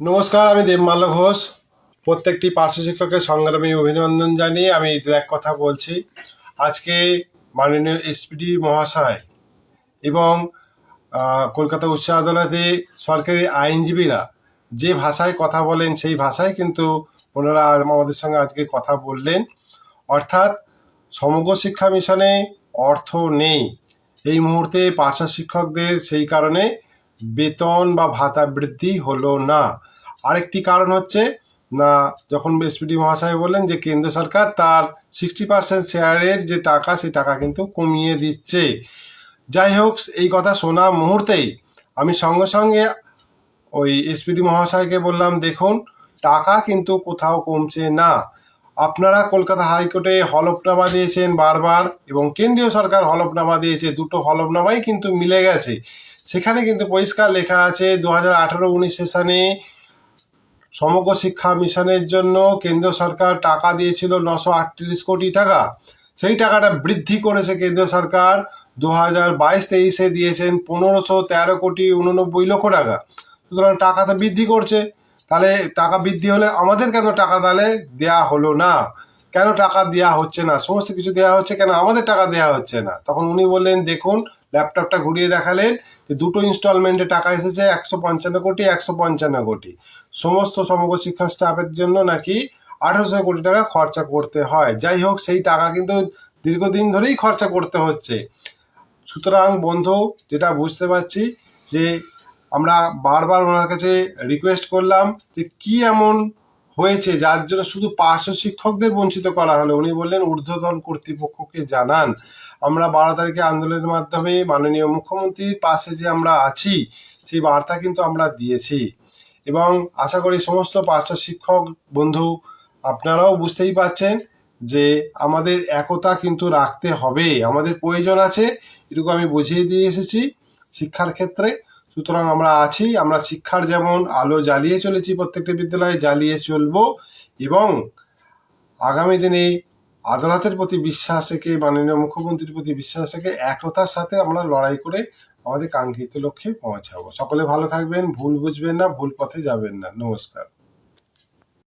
নমস্কার, আমি দেবমাল্য ঘোষ। প্রত্যেকটি পার্শ্ব শিক্ষকের সংগ্রামী অভিনন্দন জানিয়ে আমি এক কথা বলছি। আজকে মাননীয় এসপিডি মহাশয় এবং কলকাতা উচ্চ আদালতে সরকারি আইনজীবীরা যে ভাষায় কথা বলেন, সেই ভাষায় কিন্তু ওনারা আমাদের সঙ্গে আজকে কথা বললেন। অর্থাৎ সমগ্র শিক্ষা মিশনে অর্থ নেই। এই মুহূর্তে পার্শ্ব শিক্ষকদের সেই কারণে বেতন বা ভাতা বৃদ্ধি হলো না। আরেকটি কারণ হচ্ছে, না, যখন এসপিডি মহাশয় বললেন যে কেন্দ্র সরকার তার সিক্সটি পার্সেন্ট শেয়ারের যে টাকা সেই টাকা কিন্তু কমিয়ে দিচ্ছে। যাই হোক, এই কথা শোনা মুহূর্তেই আমি সঙ্গে সঙ্গে ওই এসপিডি মহাশয়কে বললাম, দেখুন, টাকা কিন্তু কোথাও কমছে না। আপনারা কলকাতা হাইকোর্টে হলফনামা দিয়েছেন বারবার এবং কেন্দ্রীয় সরকার হলফনামা দিয়েছে, দুটো হলফনামাই কিন্তু মিলে গেছে। সেখানে কিন্তু পরিষ্কার লেখা আছে দু হাজার আঠারো উনিশ সেশনে সমগ্র শিক্ষা মিশনের জন্য কেন্দ্র সরকার টাকা দিয়েছিল নশো আটত্রিশ কোটি টাকা। সেই টাকাটা বৃদ্ধি করেছে কেন্দ্র সরকার। দু হাজার বাইশ তেইশে দিয়েছেন পনেরোশো তেরো কোটি উননব্বই লক্ষ টাকা। সুতরাং টাকা তো বৃদ্ধি করছে। তাহলে টাকা বৃদ্ধি হলে আমাদের কেন টাকা তাহলে দেয়া হলো না? কেন টাকা দেওয়া হচ্ছে না? সমস্ত কিছু দেওয়া হচ্ছে কেন? আমাদের টাকা দেওয়া হচ্ছে না। তখন উনি বললেন, দেখুন, ল্যাপটপটা ঘুরিয়ে দেখালেন যে দুটো ইনস্টলমেন্টে টাকা এসেছে, একশো পঞ্চান্ন কোটি, একশো পঞ্চান্ন কোটি। সমস্ত সমগ্র শিক্ষা স্টাফের জন্য নাকি আঠারোশো কোটি টাকা খরচা করতে হয়। যাই হোক, সেই টাকা কিন্তু দীর্ঘদিন ধরেই খরচা করতে হচ্ছে। সুতরাং বন্ধু, যেটা বুঝতে পারছি যে আমরা বারবার ওনার কাছে রিকোয়েস্ট করলাম যে কি এমন হয়েছে যার জন্য শুধু পার্শ্ব শিক্ষকদের বঞ্চিত করা হলো। উনি বললেন, ঊর্ধ্বতন কর্তৃপক্ষকে জানান। আমরা বারো তারিখে আন্দোলনের মাধ্যমে মাননীয় মুখ্যমন্ত্রীর পাশে যে আমরা আছি, সেই বার্তা কিন্তু আমরা দিয়েছি। এবং আশা করি সমস্ত পার্শ্ব শিক্ষক বন্ধু আপনারাও বুঝতেই পাচ্ছেন যে আমাদের একতা কিন্তু রাখতে হবে। আমাদের প্রয়োজন আছে, এটুকু আমি বুঝিয়ে দিয়ে এসেছি শিক্ষার ক্ষেত্রে। সুতরাং আমরা আছি, আমরা শিক্ষার যেমন আলো জ্বালিয়ে চলেছি প্রত্যেকটি বিদ্যালয়ে, জ্বালিয়ে চলব এবং আগামী দিনে আদালতের প্রতি বিশ্বাস রেখে, মাননীয় মুখ্যমন্ত্রীর প্রতি বিশ্বাস রেখে একতার সাথে আমরা লড়াই করে আমাদের কাঙ্ক্ষিত লক্ষ্যে পৌঁছাবো। সকলে ভালো থাকবেন, ভুল বুঝবেন না, ভুল পথে যাবেন না। নমস্কার।